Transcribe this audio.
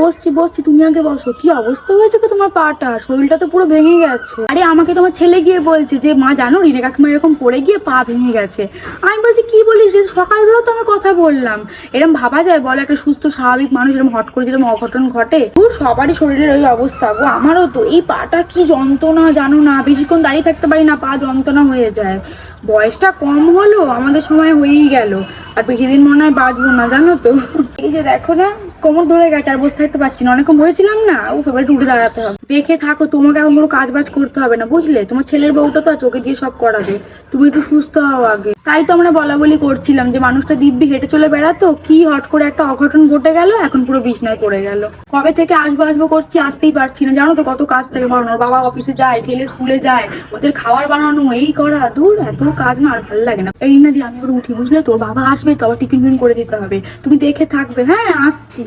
বসছি বসছি, তুমি আগে বসো। কি অবস্থা হয়েছে তোমার পাটা? শরীরটা তো পুরো ভেঙে গেছে। আরে, আমাকে তোমার ছেলে গিয়ে বলছে যে, মা, জানো, রিনা কাকিমা এরকম পড়ে গিয়ে পা ভেঙে গেছে। আমি বলছি, কি বলিস রে? সকালবেলা তো আমি কথা বললাম। এরকম ভাবা যায়, বল, একটা সুস্থ, স্বাভাবিক মানুষ এরকম হট করে যেরকম অঘটন ঘটে। সবারই শরীরের ওই অবস্থা গো। আমারও তো এই পাটা কি যন্ত্রণা, জানো না। বেশিক্ষণ দাঁড়িয়ে থাকতে পারি না, পা যন্ত্রণা হয়ে যায়। বয়সটা কম হলো, আমাদের সময় হয়েই গেল। আর বেশি দিন মনে হয় বাঁচবো না, জানো তো। এই যে দেখো না কোমর ধরে গেছে, আর বসে থাকতে পারছি না। অনেকক্ষণ বসেছিলাম না ও এবার উঠে দাঁড়াতে হবে। দেখে থাকো তোমাকে এখন কোনো কাজ বাজ করতে হবে না, বুঝলে? তোমার ছেলের বউটা তো ওকে দিয়ে সব করাবে। তুমি একটু সুস্থ হও আগে। তাই তো আমরা বলা বলি করছিলাম যে মানুষটা দিব্যি হেঁটে চলে বেড়াতো, কি হট করে একটা অঘটন ঘটে গেল, এখন পুরো বিছনায় পড়ে গেল। কবে থেকে আসব আসব করছি আসতেই পারছি না, জানো তো কত কাজ থেকে বানানো বাবা অফিসে যায়, ছেলে স্কুলে যায়, ওদের খাবার বানানো, এই করা দূর এত কাজ না, আর ভালো লাগে না। এই না দিয়ে আমি ওর উঠি, বুঝলে তোর বাবা আসবে তো, আবার টিফিন ফিন করে দিতে হবে। তুমি দেখে থাকবে হ্যাঁ আসছি।